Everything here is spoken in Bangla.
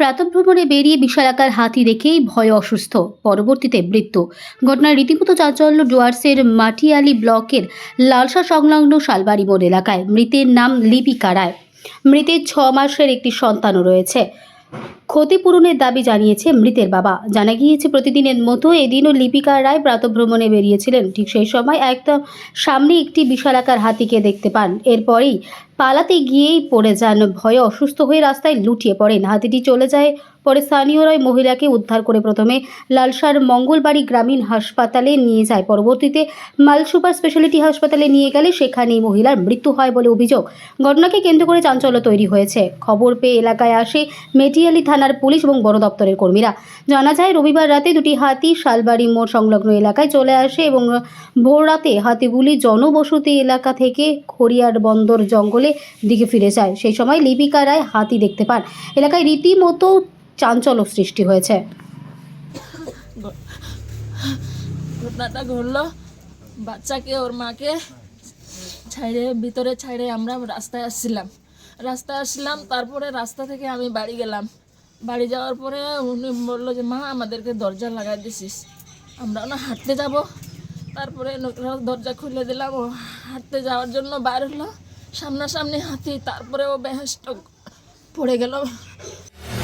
প্রাতভ্রমণে বেরিয়ে বিশালাকার হাতি দেখেই ভয়ে অসুস্থ, পরবর্তীতে মৃত্যু। ঘটনার রীতিমতো চাঞ্চল্য ডুয়ার্সের মাটিয়ালি ব্লকের লালসা সংলগ্ন শালবাড়ি মোড় এলাকায় মৃতের নাম লিপিকা রায়। মৃতের ছ মাসের একটি সন্তানও রয়েছে। ক্ষতিপূরণের দাবি জানিয়েছে মৃতের বাবা। জানা গিয়েছে, প্রতিদিনের মতো এদিনও লিপিকা রায় প্রাতভ্রমণে বেরিয়েছিলেন। ঠিক সেই সময় একদম সামনে একটি বিশালাকার হাতিকে দেখতে পান। এরপরেই পালাতে গিয়েই পড়ে যান। ভয়ে অসুস্থ হয়ে রাস্তায় লুটিয়ে পড়েন। হাতিটি চলে যায় পরে স্থানীয়রা ওই মহিলাকে উদ্ধার করে প্রথমে লালসার মঙ্গলবাড়ি গ্রামীণ হাসপাতালে নিয়ে যায়। পরবর্তীতে মাল সুপার স্পেশালিটি হাসপাতালে নিয়ে গেলে সেখানেই মহিলার মৃত্যু হয় বলে অভিযোগ। ঘটনাকে কেন্দ্র করে চাঞ্চল্য তৈরি হয়েছে। খবর পেয়ে এলাকায় আসে মেটিয়ালি থানার পুলিশ এবং বন দপ্তরের কর্মীরা। জানা যায়, রবিবার রাতে দুটি হাতি শালবাড়ি মোড় সংলগ্ন এলাকায় চলে আসে এবং ভোর রাতে হাতিগুলি জনবসতি এলাকা থেকে খড়িয়ার বন্দর জঙ্গলে দিকে ফিরে যায়। সেই সময় লিপিকা রায় হাতি দেখতে পান। এলাকায় রীতিমতো চাঞ্চল্য সৃষ্টি হয়েছে। ঘটনাটা ঘটলো। বাচ্চাকে, ওর মাকে ছাইড়ে, ভিতরে ছাইড়ে আমরা রাস্তায় আসছিলাম। রাস্তায় আসছিলাম, তারপরে রাস্তা থেকে আমি বাড়ি গেলাম। বাড়ি যাওয়ার পরে উনি বলল যে, মা, আমাদেরকে দরজা লাগাই দিছিস। আমরা না হাঁটতে যাব। তারপরে দরজা খুলে দিলাম। ও হাঁটতে যাওয়ার জন্য বার হলো। সামনাসামনি হাতি তারপরে ও বেহেস্ট পড়ে গেল। আপনার খবর